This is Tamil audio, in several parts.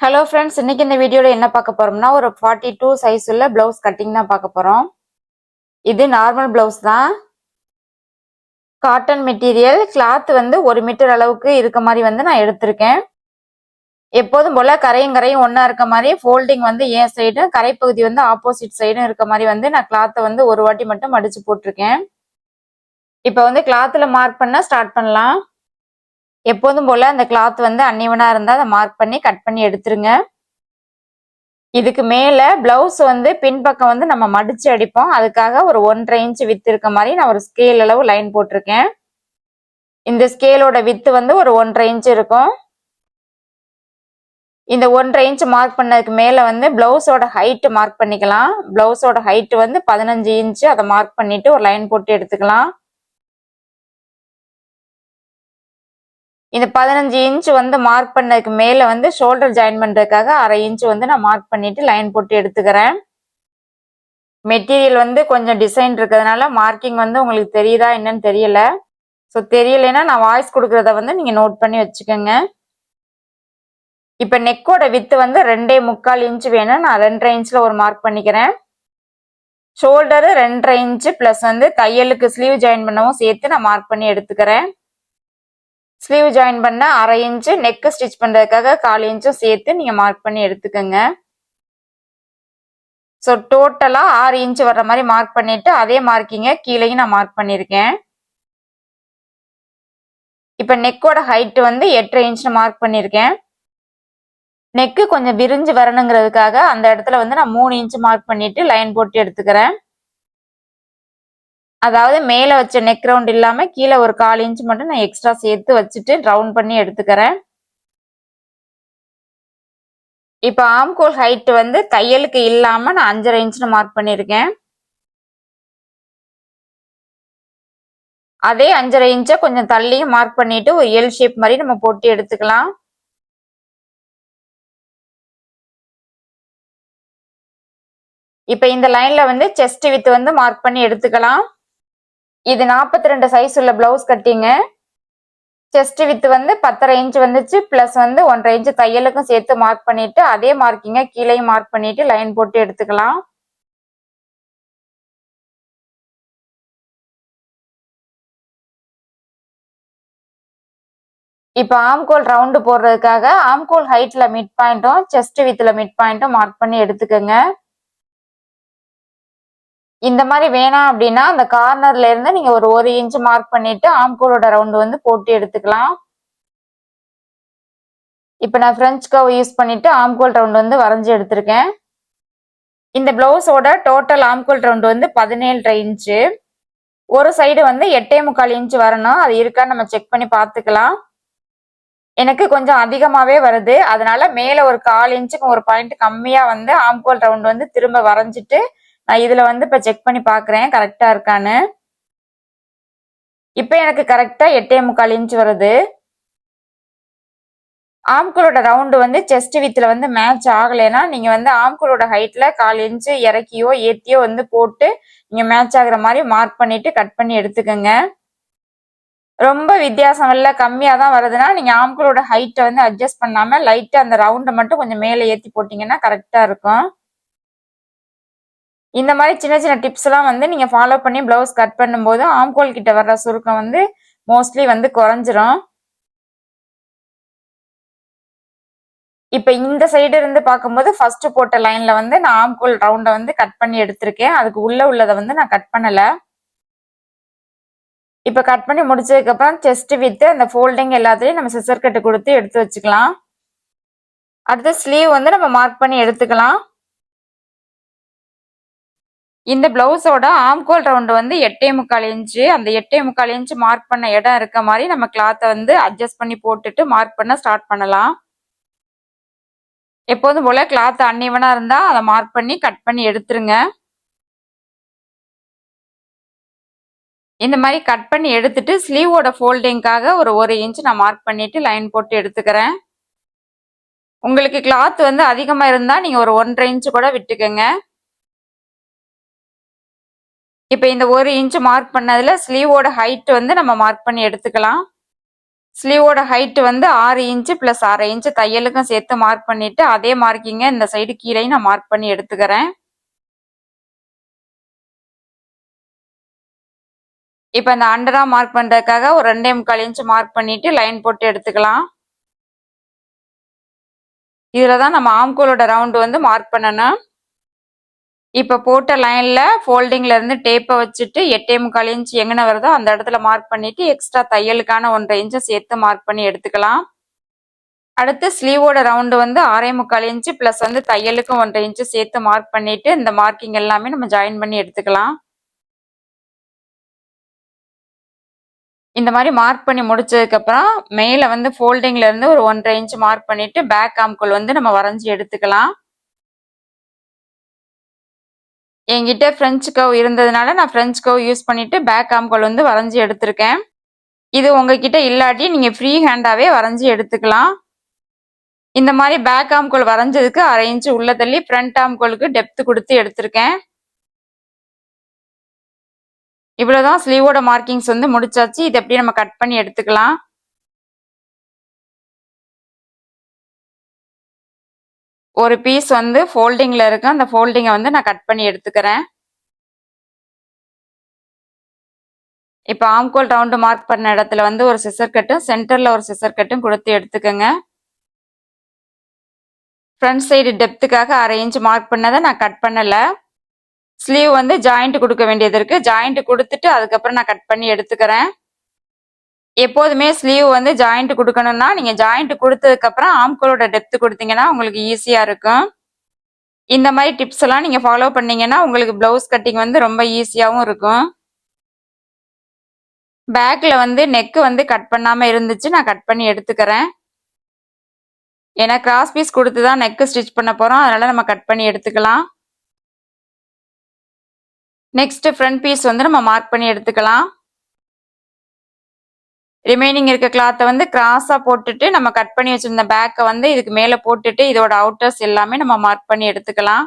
ஹலோ ஃப்ரெண்ட்ஸ் இன்னைக்கு இந்த வீடியோவில் என்ன பார்க்க போகிறோம்னா ஒரு ஃபார்ட்டி டூ சைஸ் உள்ள ப்ளவுஸ் கட்டிங் தான் பார்க்க போகிறோம் இது நார்மல் ப்ளவுஸ் தான். காட்டன் மெட்டீரியல் கிளாத் வந்து ஒரு மீட்டர் அளவுக்கு இருக்க மாதிரி வந்து நான் எடுத்திருக்கேன். எப்போதும் போல கரையும் கரையும் ஒன்றா இருக்க மாதிரி ஃபோல்டிங் வந்து ஏன் சைடும் கரைப்பகுதி வந்து ஆப்போசிட் சைடும் இருக்க மாதிரி வந்து நான் கிளாத்தை வந்து ஒரு வாட்டி மட்டும் மடித்து போட்டிருக்கேன். இப்போ வந்து கிளாத்தில் மார்க் பண்ணால் ஸ்டார்ட் பண்ணலாம். எப்போதும் போல அந்த கிளாத் வந்து அன்னிவனா இருந்தா அதை மார்க் பண்ணி கட் பண்ணி எடுத்துருங்க. இதுக்கு மேல பிளவுஸ் வந்து பின்பக்கம் வந்து நம்ம மடிச்சு அடிப்போம். அதுக்காக ஒரு ஒன்றரை இன்ச் வித்து இருக்க மாதிரி நான் ஒரு ஸ்கேல் அளவு லைன் போட்டிருக்கேன். இந்த ஸ்கேலோட வித்து வந்து ஒரு ஒன்றரை இன்ச் இருக்கும். இந்த ஒன்றரை இன்ச் மார்க் பண்ணதுக்கு மேல வந்து பிளவுஸோட ஹைட் மார்க் பண்ணிக்கலாம். பிளவுஸோட ஹைட் வந்து பதினஞ்சு இன்ச்சு அதை மார்க் பண்ணிட்டு ஒரு லைன் போட்டு எடுத்துக்கலாம். இந்த பதினஞ்சு இன்ச் வந்து மார்க் பண்ணதுக்கு மேலே வந்து ஷோல்டர் ஜாயின் பண்ணுறதுக்காக அரை இன்ச் வந்து நான் மார்க் பண்ணிட்டு லைன் போட்டு எடுத்துக்கிறேன். மெட்டீரியல் வந்து கொஞ்சம் டிசைன் இருக்கிறதுனால மார்க்கிங் வந்து உங்களுக்கு தெரியுதா என்னன்னு தெரியல. ஸோ தெரியலைன்னா நான் வாய்ஸ் கொடுக்குறத வந்து நீங்கள் நோட் பண்ணி வச்சுக்கோங்க. இப்போ நெக்கோட வித்து வந்து ரெண்டே முக்கால் இன்ச் வேணும் நான் ரெண்டரை இன்ச்சில் ஒரு மார்க் பண்ணிக்கிறேன். ஷோல்டரு ரெண்டரை இன்ச்சு ப்ளஸ் வந்து தையலுக்கு ஸ்லீவ் ஜாயின் பண்ணவும் சேர்த்து நான் மார்க் பண்ணி எடுத்துக்கிறேன். ஸ்லீவ் ஜாயின் பண்ண அரை இன்ச்சு நெக்கு ஸ்டிச் பண்ணுறதுக்காக கால் இன்ச்சும் சேர்த்து நீங்கள் மார்க் பண்ணி எடுத்துக்கோங்க. ஸோ டோட்டலாக ஆறு இன்ச்சு வர்ற மாதிரி மார்க் பண்ணிவிட்டு அதே மார்க்கிங்க கீழேயும் நான் மார்க் பண்ணியிருக்கேன் இப்போ நெக்கோட ஹைட்டு வந்து எட்டரை இன்ச் மார்க் பண்ணியிருக்கேன் நெக்கு கொஞ்சம் விரிஞ்சு வரணுங்கிறதுக்காக அந்த இடத்துல வந்து நான் மூணு இன்ச்சு மார்க் பண்ணிவிட்டு லைன் போட்டு எடுத்துக்கிறேன். அதாவது மேலே வச்ச நெக் ரவுண்ட் இல்லாமல் கீழே ஒரு கால் இன்ச் மட்டும் நான் எக்ஸ்ட்ரா சேர்த்து வச்சுட்டு ரவுண்ட் பண்ணி எடுத்துக்கிறேன். இப்போ ஆம்கோல் ஹைட் வந்து தையலுக்கு இல்லாமல் நான் அஞ்சரை இன்ச்னு மார்க் பண்ணியிருக்கேன். அதே அஞ்சரை இன்ச்சை கொஞ்சம் தள்ளியும் மார்க் பண்ணிட்டு ஒரு எல் ஷேப் மாதிரி நம்ம போட்டு எடுத்துக்கலாம். இப்போ இந்த லைனில் வந்து செஸ்ட் வித் வந்து மார்க் பண்ணி எடுத்துக்கலாம். இது நாற்பத்தி ரெண்டு சைஸ் உள்ள பிளவுஸ் கட்டிங்க. செஸ்ட் வித் வந்து பத்தரை இன்ச் வந்துச்சு. பிளஸ் வந்து ஒன்றரை இன்ச் தையலுக்கும் சேர்த்து மார்க் பண்ணிட்டு அதே மார்க்கிங்க கீழேயும் மார்க் பண்ணிட்டு லைன் போட்டு எடுத்துக்கலாம். இப்போ ஆம்கோல் ரவுண்டு போடுறதுக்காக ஆம்கோல் ஹைட்ல மிட் பாயிண்ட்டும் செஸ்ட் வித்ல மிட் பாயிண்ட்டும் மார்க் பண்ணி எடுத்துக்கோங்க. இந்த மாதிரி வேணாம் அப்படின்னா அந்த கார்னர்ல இருந்து நீங்க ஒரு ஒரு இன்ச் மார்க் பண்ணிட்டு ஆம்கோலோட ரவுண்டு வந்து போட்டு எடுத்துக்கலாம். இப்போ நான் ஃப்ரெஞ்ச் கவ் யூஸ் பண்ணிட்டு ஆம்கோல் ரவுண்ட் வந்து வரைஞ்சி எடுத்திருக்கேன். இந்த பிளவுஸோட டோட்டல் ஆம்கோல் ரவுண்ட் வந்து பதினேழரை இன்ச்சு ஒரு சைடு வந்து எட்டே முக்கால் இன்ச் வரணும். அது இருக்கான்னு நம்ம செக் பண்ணி பார்த்துக்கலாம். எனக்கு கொஞ்சம் அதிகமாகவே வருது. அதனால மேலே ஒரு கால் இன்ச்சுக்கு ஒரு பாயிண்ட் கம்மியாக வந்து ஆம்கோல் ரவுண்ட் வந்து திரும்ப வரைஞ்சிட்டு நான் இதில் வந்து இப்போ செக் பண்ணி பார்க்குறேன் கரெக்டாக இருக்கான்னு. இப்போ எனக்கு கரெக்டாக எட்டே முக்கால் இன்ச் வருது. ஆம்குளோட ரவுண்டு வந்து செஸ்ட் வித்தில் வந்து மேட்ச் ஆகலைன்னா நீங்கள் வந்து ஆம்குளோட ஹைட்டில் கால் இன்ச்சு இறக்கியோ ஏற்றியோ வந்து போட்டு நீங்கள் மேட்ச் ஆகுற மாதிரி மார்க் பண்ணிவிட்டு கட் பண்ணி எடுத்துக்கோங்க. ரொம்ப வித்தியாசம் இல்லை கம்மியாக தான் வருதுன்னா நீங்கள் ஆம்குளோட ஹைட்டை வந்து அட்ஜஸ்ட் பண்ணாமல் லைட்டாக அந்த ரவுண்டை மட்டும் கொஞ்சம் மேலே ஏற்றி போட்டிங்கன்னா கரெக்டாக இருக்கும். இந்த மாதிரி சின்ன சின்ன டிப்ஸ் எல்லாம் வந்து நீங்க ஃபாலோ பண்ணி பிளவுஸ் கட் பண்ணும்போது ஆம்கோல் கிட்ட வர்ற சுருக்கம் வந்து மோஸ்ட்லி வந்து குறைஞ்சிரும். இப்ப இந்த சைடு இருந்து பார்க்கும்போது ஃபர்ஸ்ட் போட்ட லைன்ல வந்து நான் ஆம்கோல் ரவுண்டை வந்து கட் பண்ணி எடுத்திருக்கேன். அதுக்கு உள்ள உள்ளதை வந்து நான் கட் பண்ணல. இப்ப கட் பண்ணி முடிச்சதுக்கு அப்புறம் செஸ்ட் வித்து அந்த ஃபோல்டிங் எல்லாத்துலயும் நம்ம சிசர் கட்டு கொடுத்து எடுத்து வச்சுக்கலாம். அடுத்து ஸ்லீவ் வந்து நம்ம மார்க் பண்ணி எடுத்துக்கலாம். இந்த பிளவுஸோட ஆம்கோல் ரவுண்டு வந்து எட்டே முக்கால் இன்ச்சு அந்த எட்டே முக்கால் இன்ச்சு மார்க் பண்ண இடம் இருக்க மாதிரி நம்ம கிளாத்தை வந்து அட்ஜஸ்ட் பண்ணி போட்டுட்டு மார்க் பண்ண ஸ்டார்ட் பண்ணலாம். எப்போதும் போல கிளாத் அன்னிவனாக இருந்தால் அதை மார்க் பண்ணி கட் பண்ணி எடுத்துருங்க. இந்த மாதிரி கட் பண்ணி எடுத்துட்டு ஸ்லீவோட ஃபோல்டிங்காக ஒரு ஒரு இன்ச் நான் மார்க் பண்ணிட்டு லைன் போட்டு எடுத்துக்கிறேன். உங்களுக்கு கிளாத் வந்து அதிகமாக இருந்தால் நீங்கள் ஒரு ஒன்றரை இன்ச்சு கூட விட்டுக்கோங்க. இப்போ இந்த ஒரு இன்ச் மார்க் பண்ணதில் ஸ்லீவோட ஹைட் வந்து நம்ம மார்க் பண்ணி எடுத்துக்கலாம். ஸ்லீவோட ஹைட்டு வந்து ஆறு இன்ச்சு ப்ளஸ் அரை இன்ச்சு தையலுக்கும் சேர்த்து மார்க் பண்ணிட்டு அதே மார்க்கிங்க இந்த சைடு கீழே நான் மார்க் பண்ணி எடுத்துக்கிறேன். இப்போ இந்த அண்டரா மார்க் பண்ணுறதுக்காக ஒரு ரெண்டே முக்கால் இன்ச்சு மார்க் பண்ணிட்டு லைன் போட்டு எடுத்துக்கலாம். இதில் தான் நம்ம ஆம்கோலோட ரவுண்டு வந்து மார்க் பண்ணணும். இப்போ போட்ட லைனில் ஃபோல்டிங்லேருந்து டேப்பை வச்சுட்டு எட்டே முக்கால் இன்ச் எங்கே வருதோ அந்த இடத்துல மார்க் பண்ணிவிட்டு எக்ஸ்ட்ரா தையலுக்கான ஒன்றரை இன்ச்சை சேர்த்து மார்க் பண்ணி எடுத்துக்கலாம். அடுத்து ஸ்லீவோட ரவுண்டு வந்து ஆறே முக்கால் இன்ச்சு ப்ளஸ் வந்து தையலுக்கும் ஒன்றரை இன்ச்சு சேர்த்து மார்க் பண்ணிவிட்டு இந்த மார்க்கிங் எல்லாமே நம்ம ஜாயின் பண்ணி எடுத்துக்கலாம். இந்த மாதிரி மார்க் பண்ணி முடிச்சதுக்கப்புறம் மேலே வந்து ஃபோல்டிங்லேருந்து ஒரு ஒன்றரை இன்ச்சு மார்க் பண்ணிவிட்டு பேக் ஆம்குள் வந்து நம்ம வரைஞ்சி எடுத்துக்கலாம். என்கிட்ட ஃப்ரெஞ்ச் கவ் இருந்ததுனால நான் ஃப்ரெஞ்ச் கவ் யூஸ் பண்ணிவிட்டு பேக் ஆம்கோல் வந்து வரைஞ்சி எடுத்திருக்கேன். இது உங்ககிட்ட இல்லாட்டி நீங்கள் ஃப்ரீ ஹேண்டாகவே வரைஞ்சி எடுத்துக்கலாம். இந்த மாதிரி பேக் ஆம்கோல் வரைஞ்சதுக்கு அரை இன்ச்சு உள்ள தள்ளி ஃப்ரண்ட் ஆம்கோலுக்கு டெப்த் கொடுத்து எடுத்திருக்கேன். இவ்வளோதான் ஸ்லீவோட மார்க்கிங்ஸ் வந்து முடிச்சாச்சு. இதை எப்படி நம்ம கட் பண்ணி எடுத்துக்கலாம். ஒரு பீஸ் வந்து ஃபோல்டிங்கில் இருக்கு. அந்த ஃபோல்டிங்கை வந்து நான் கட் பண்ணி எடுத்துக்கிறேன். இப்போ ஆம்கோல் ரவுண்டு மார்க் பண்ண இடத்துல வந்து ஒரு சிசர் கட்டும் சென்டரில் ஒரு சிசர் கட்டும் கொடுத்து எடுத்துக்கோங்க. ஃப்ரண்ட் சைடு டெப்த்துக்காக அரை இன்ச் மார்க் பண்ணதை நான் கட் பண்ணலை. ஸ்லீவ் வந்து ஜாயிண்ட் கொடுக்க வேண்டியது இருக்குது ஜாயிண்ட் கொடுத்துட்டு அதுக்கப்புறம் நான் கட் பண்ணி எடுத்துக்கிறேன். எப்போதுமே ஸ்லீவ் வந்து ஜாயிண்ட் கொடுக்கணும்னா நீங்க ஜாயிண்ட் கொடுத்ததுக்கு அப்புறம் ஆம்கோலோட டெப்த் கொடுத்தீங்கன்னா உங்களுக்கு ஈஸியா இருக்கும். இந்த மாதிரி டிப்ஸ் எல்லாம் நீங்க ஃபாலோ பண்ணீங்கன்னா உங்களுக்கு பிளவுஸ் கட்டிங் வந்து ரொம்ப ஈஸியாகவும் இருக்கும். பேக்ல வந்து நெக்கு வந்து கட் பண்ணாம இருந்துச்சு நான் கட் பண்ணி எடுத்துக்கிறேன். ஏன்னா கிராஸ் பீஸ் கொடுத்து தான் நெக்கு ஸ்டிச் பண்ண போறோம் அதனால நம்ம கட் பண்ணி எடுத்துக்கலாம். நெக்ஸ்ட் ஃப்ரண்ட் பீஸ் வந்து நம்ம மார்க் பண்ணி எடுத்துக்கலாம். ரிமைனிங் இருக்க கிளாத்தை வந்து கிராஸாக போட்டுட்டு நம்ம கட் பண்ணி வச்சிருந்த பேக்கை வந்து இதுக்கு மேலே போட்டுட்டு இதோட அவுட்டர்ஸ் எல்லாமே நம்ம மார்க் பண்ணி எடுத்துக்கலாம்.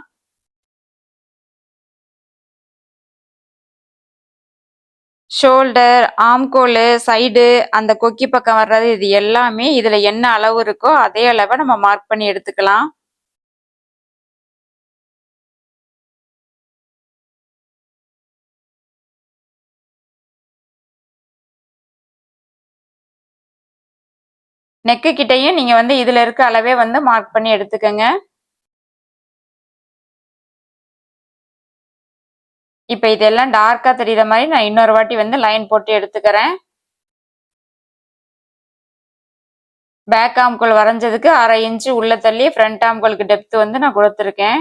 ஷோல்டர் ஆம்கோலு சைடு அந்த கொக்கி பக்கம் வர்றது இது எல்லாமே இதில் என்ன அளவு இருக்கோ அதே அளவை நம்ம மார்க் பண்ணி எடுத்துக்கலாம். நெக்கு கிட்டையும் நீங்க வந்து இதுல இருக்க அளவே வந்து மார்க் பண்ணி எடுத்துக்கோங்க. இப்ப இதெல்லாம் டார்க்கா தெரியுற மாதிரி நான் இன்னொரு வாட்டி வந்து லைன் போட்டு எடுத்துக்கிறேன். பேக் ஆம்குள் வரைஞ்சதுக்கு அரை இன்ச்சு உள்ள தள்ளி ஃப்ரண்ட் ஆம்குளுக்கு டெப்த் வந்து நான் கொடுத்துருக்கேன்.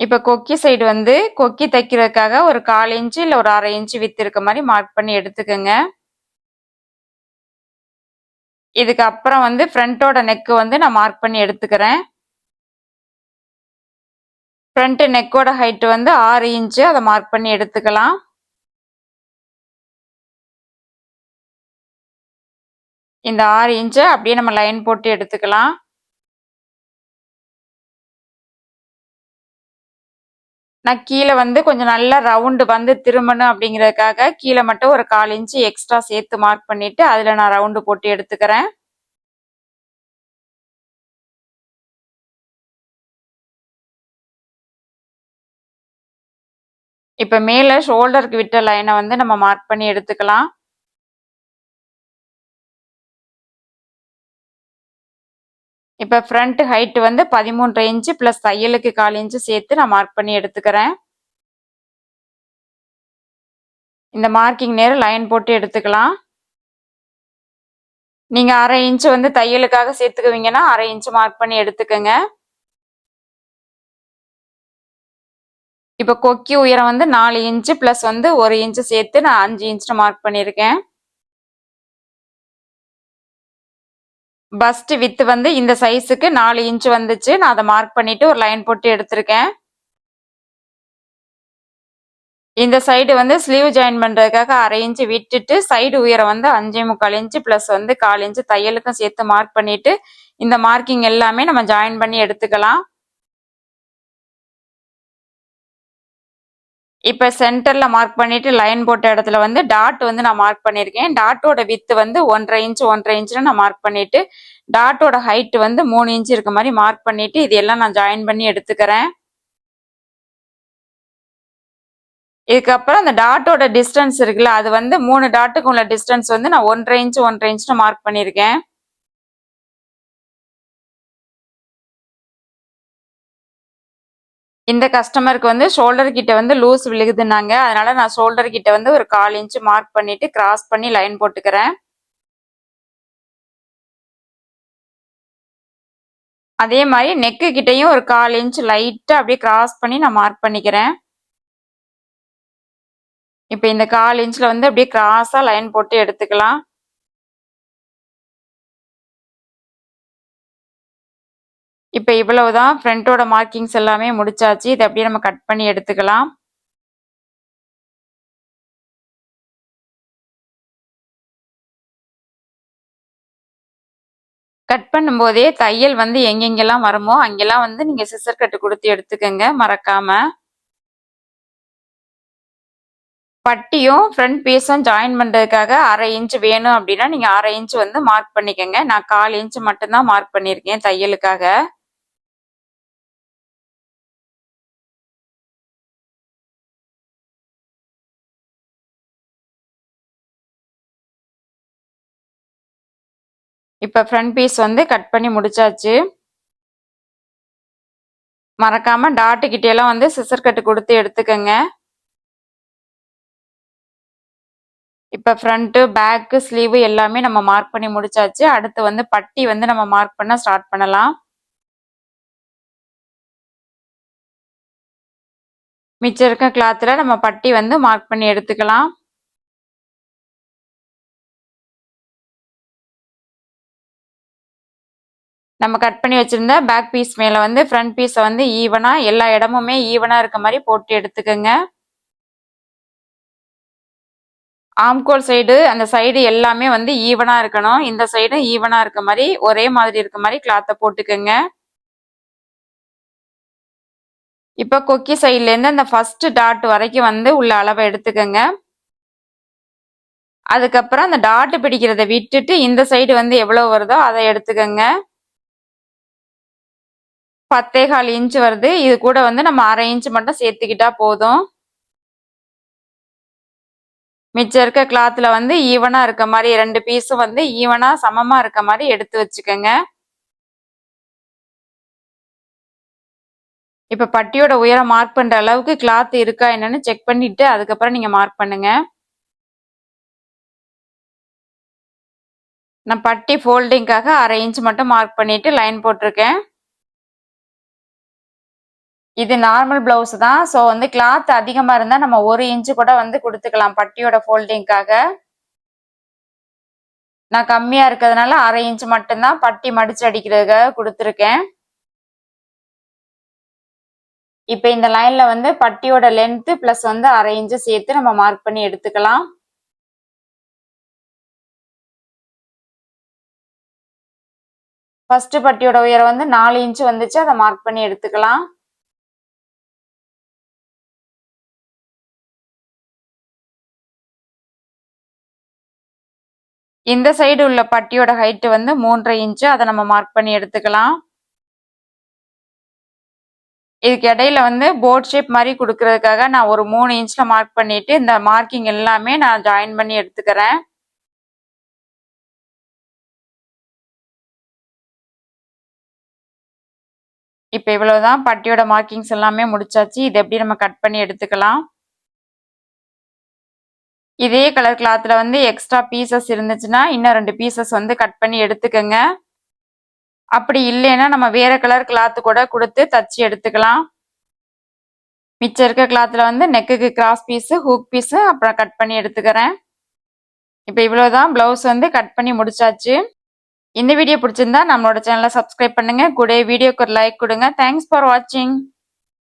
இப்போ கொக்கி சைடு வந்து கொக்கி தைக்கிறதுக்காக ஒரு கால் இன்ச்சு இல்லை ஒரு அரை இன்ச்சு வித்து இருக்க மாதிரி மார்க் பண்ணி எடுத்துக்கோங்க. இதுக்கு அப்புறம் வந்து ஃப்ரண்ட்டோட நெக்கு வந்து நான் மார்க் பண்ணி எடுத்துக்கிறேன். ஃப்ரண்ட் நெக்கோட ஹைட் வந்து ஆறு இன்ச்சு அதை மார்க் பண்ணி எடுத்துக்கலாம். இந்த ஆறு இன்ச்சை அப்படியே நம்ம லைன் போட்டு எடுத்துக்கலாம். நான் கீழே வந்து கொஞ்சம் நல்லா ரவுண்டு வந்து திரும்பணும் அப்படிங்கிறதுக்காக கீழே மட்டும் ஒரு கால் இன்ச்சு எக்ஸ்ட்ரா சேர்த்து மார்க் பண்ணிட்டு அதில் நான் ரவுண்டு போட்டு எடுத்துக்கிறேன். இப்போ மேலே ஷோல்டருக்கு விட்ட லைனை வந்து நம்ம மார்க் பண்ணி எடுத்துக்கலாம். இப்போ ஃப்ரண்ட் ஹைட் வந்து பதிமூன்று இன்ச்சு ப்ளஸ் தையலுக்கு கால் இன்ச்சு சேர்த்து நான் மார்க் பண்ணி எடுத்துக்கிறேன். இந்த மார்க்கிங் நேரம் லைன் போட்டு எடுத்துக்கலாம். நீங்கள் அரை இன்ச்சு வந்து தையலுக்காக சேர்த்துக்குவீங்கன்னா அரை இன்ச்சு மார்க் பண்ணி எடுத்துக்கோங்க. இப்போ கொக்கி உயரம் வந்து நாலு இன்ச்சு ப்ளஸ் வந்து ஒரு இன்ச்சு சேர்த்து நான் அஞ்சு இன்ச்சு மார்க் பண்ணியிருக்கேன். பஸ்ட் வித்து வந்து இந்த சைஸுக்கு நாலு இன்ச் வந்துச்சு. நான் அதை மார்க் பண்ணிட்டு ஒரு லைன் போட்டு எடுத்திருக்கேன். இந்த சைடு வந்து ஸ்லீவ் ஜாயின் பண்ணுறதுக்காக அரை இன்ச்சு விட்டுட்டு சைடு உயரம் வந்து அஞ்சே முக்கால் இன்ச்சு ப்ளஸ் வந்து கால் இன்ச்சு தையலுக்கும் சேர்த்து மார்க் பண்ணிட்டு இந்த மார்க்கிங் எல்லாமே நம்ம ஜாயின் பண்ணி எடுத்துக்கலாம். இப்போ சென்டரில் மார்க் பண்ணிவிட்டு லைன் போட்ட இடத்துல வந்து டாட் வந்து நான் மார்க் பண்ணியிருக்கேன். டாட்டோட வித்து வந்து ஒன்றரை இன்ச்சு ஒன்றரை இன்ச்சுன்னு நான் மார்க் பண்ணிவிட்டு டாட்டோட ஹைட் வந்து மூணு இன்ச்சு இருக்க மாதிரி மார்க் பண்ணிவிட்டு இது எல்லாம் நான் ஜாயின் பண்ணி எடுத்துக்கிறேன். இதுக்கப்புறம் அந்த டாட்டோட டிஸ்டன்ஸ் இருக்குல்ல அது வந்து மூணு டாட்டுக்கு உள்ள டிஸ்டன்ஸ் வந்து நான் ஒன்றரை இன்ச்சு ஒன்றரை இன்ச்சுன்னு மார்க் பண்ணியிருக்கேன். இந்த கஸ்டமருக்கு வந்து ஷோல்டர் கிட்ட வந்து லூஸ் விழுகுதுன்னாங்க. அதனால நான் ஷோல்டர் கிட்ட வந்து ஒரு கால் இன்ச் மார்க் பண்ணிட்டு கிராஸ் பண்ணி லைன் போட்டுக்கிறேன். அதே மாதிரி நெக்கு கிட்டையும் ஒரு கால் இன்ச் லைட்டா அப்படியே கிராஸ் பண்ணி நான் மார்க் பண்ணிக்கிறேன். இப்போ இந்த கால் இன்ச்ல வந்து அப்படியே கிராஸா லைன் போட்டு எடுத்துக்கலாம். இப்போ இவ்வளவுதான் ஃப்ரண்ட்டோட மார்க்கிங்ஸ் எல்லாமே முடிச்சாச்சு. இதை அப்படியே நம்ம கட் பண்ணி எடுத்துக்கலாம். கட் பண்ணும்போதே தையல் வந்து எங்கெங்கெல்லாம் வருமோ அங்கெல்லாம் வந்து நீங்க சிசர் கட்டு கொடுத்து எடுத்துக்கோங்க. மறக்காம. பட்டியும் ஃப்ரண்ட் பீஸும் ஜாயின் பண்ணுறதுக்காக அரை இன்ச் வேணும் அப்படின்னா நீங்கள் அரை இன்ச் வந்து மார்க் பண்ணிக்கோங்க. நான் கால் இன்ச் மட்டும்தான் மார்க் பண்ணியிருக்கேன் தையலுக்காக. இப்போ ஃப்ரண்ட் பீஸ் வந்து கட் பண்ணி முடிச்சாச்சு. மறக்காமல் டாட்டு எல்லாம் வந்து சிசர் கட்டு கொடுத்து எடுத்துக்கோங்க. இப்போ ஃப்ரண்ட்டு பேக்கு ஸ்லீவு எல்லாமே நம்ம மார்க் பண்ணி முடிச்சாச்சு. அடுத்து வந்து பட்டி வந்து நம்ம மார்க் பண்ண ஸ்டார்ட் பண்ணலாம். மிச்சம் இருக்க கிளாத்தில் நம்ம பட்டி வந்து மார்க் பண்ணி எடுத்துக்கலாம். நம்ம கட் பண்ணி வச்சுருந்த பேக் பீஸ் மேலே வந்து ஃப்ரண்ட் பீஸை வந்து ஈவனாக எல்லா இடமுமே ஈவனாக இருக்க மாதிரி போட்டு எடுத்துக்கோங்க. ஆம்கோல் சைடு அந்த சைடு எல்லாமே வந்து ஈவனாக இருக்கணும். இந்த சைடும் ஈவனாக இருக்க மாதிரி ஒரே மாதிரி இருக்க மாதிரி கிளாத்தை போட்டுக்கோங்க. இப்போ கொக்கி சைட்லேருந்து அந்த ஃபஸ்ட்டு டாட் வரைக்கும் வந்து உள்ள அளவை எடுத்துக்கோங்க. அதுக்கப்புறம் அந்த டாட்டு பிடிக்கிறத விட்டுட்டு இந்த சைடு வந்து எவ்வளோ வருதோ அதை எடுத்துக்கோங்க. பத்தே கால் இன்ச் வருது. இது கூட வந்து நம்ம அரை இன்ச் மட்டும் சேர்த்துக்கிட்டா போதும். மிச்சம் இருக்க கிளாத்தில் வந்து ஈவனாக இருக்க மாதிரி ரெண்டு பீஸும் வந்து ஈவனாக சமமாக இருக்க மாதிரி எடுத்து வச்சுக்கோங்க. இப்போ பட்டியோட உயரம் மார்க் பண்ணுற அளவுக்கு கிளாத் இருக்கா என்னன்னு செக் பண்ணிட்டு அதுக்கப்புறம் நீங்கள் மார்க் பண்ணுங்க. நான் பட்டி ஃபோல்டிங்காக அரை இன்ச் மட்டும் மார்க் பண்ணிட்டு லைன் போட்டிருக்கேன். இது நார்மல் பிளவுஸ் தான். ஸோ வந்து கிளாத் அதிகமாக இருந்தால் நம்ம ஒரு இன்ச்சு கூட வந்து கொடுத்துக்கலாம் பட்டியோட ஃபோல்டிங்காக நான் கம்மியாக இருக்கிறதுனால அரை இன்ச் மட்டும்தான் பட்டி மடிச்சு அடிக்கிறதுக்காக கொடுத்துருக்கேன். இப்போ இந்த லைன்ல வந்து பட்டியோட லென்த்து ப்ளஸ் வந்து அரை இன்ச்சு சேர்த்து நம்ம மார்க் பண்ணி எடுத்துக்கலாம். ஃபர்ஸ்ட் பட்டியோட உயரம் வந்து நாலு இன்ச்சு வந்துச்சு. அதை மார்க் பண்ணி எடுத்துக்கலாம். இந்த சைடு உள்ள பட்டியோட ஹைட் வந்து மூன்றரை இன்ச்சு அதை நம்ம மார்க் பண்ணி எடுத்துக்கலாம். இதுக்கு இடையில வந்து போர்ட் ஷேப் மாதிரி கொடுக்கறதுக்காக நான் ஒரு மூணு இன்ச்ல மார்க் பண்ணிட்டு இந்த மார்க்கிங் எல்லாமே நான் ஜாயின் பண்ணி எடுத்துக்கிறேன். இப்போ இவ்வளோதான் பட்டியோட மார்க்கிங்ஸ் எல்லாமே முடிச்சாச்சு. இது எப்படி நம்ம கட் பண்ணி எடுத்துக்கலாம். இதே கலர் கிளாத்ல வந்து எக்ஸ்ட்ரா பீசஸ் இருந்துச்சுன்னா இன்னும் ரெண்டு பீசஸ் வந்து கட் பண்ணி எடுத்துக்கோங்க. அப்படி இல்லைன்னா நம்ம வேற கலர் கிளாத்து கூட கொடுத்து தச்சு எடுத்துக்கலாம். மிச்சம் இருக்க கிளாத்ல வந்து நெக்குக்கு கிராஸ் பீஸு ஹூக் பீஸு அப்புறம் கட் பண்ணி எடுத்துக்கிறேன். இப்போ இவ்வளோதான் ப்ளவுஸ் வந்து கட் பண்ணி முடிச்சாச்சு. இந்த வீடியோ பிடிச்சிருந்தா நம்மளோட சேனலை சப்ஸ்கிரைப் பண்ணுங்க. கூட வீடியோக்கு ஒரு லைக் கொடுங்க. தேங்க்ஸ் ஃபார் வாட்சிங்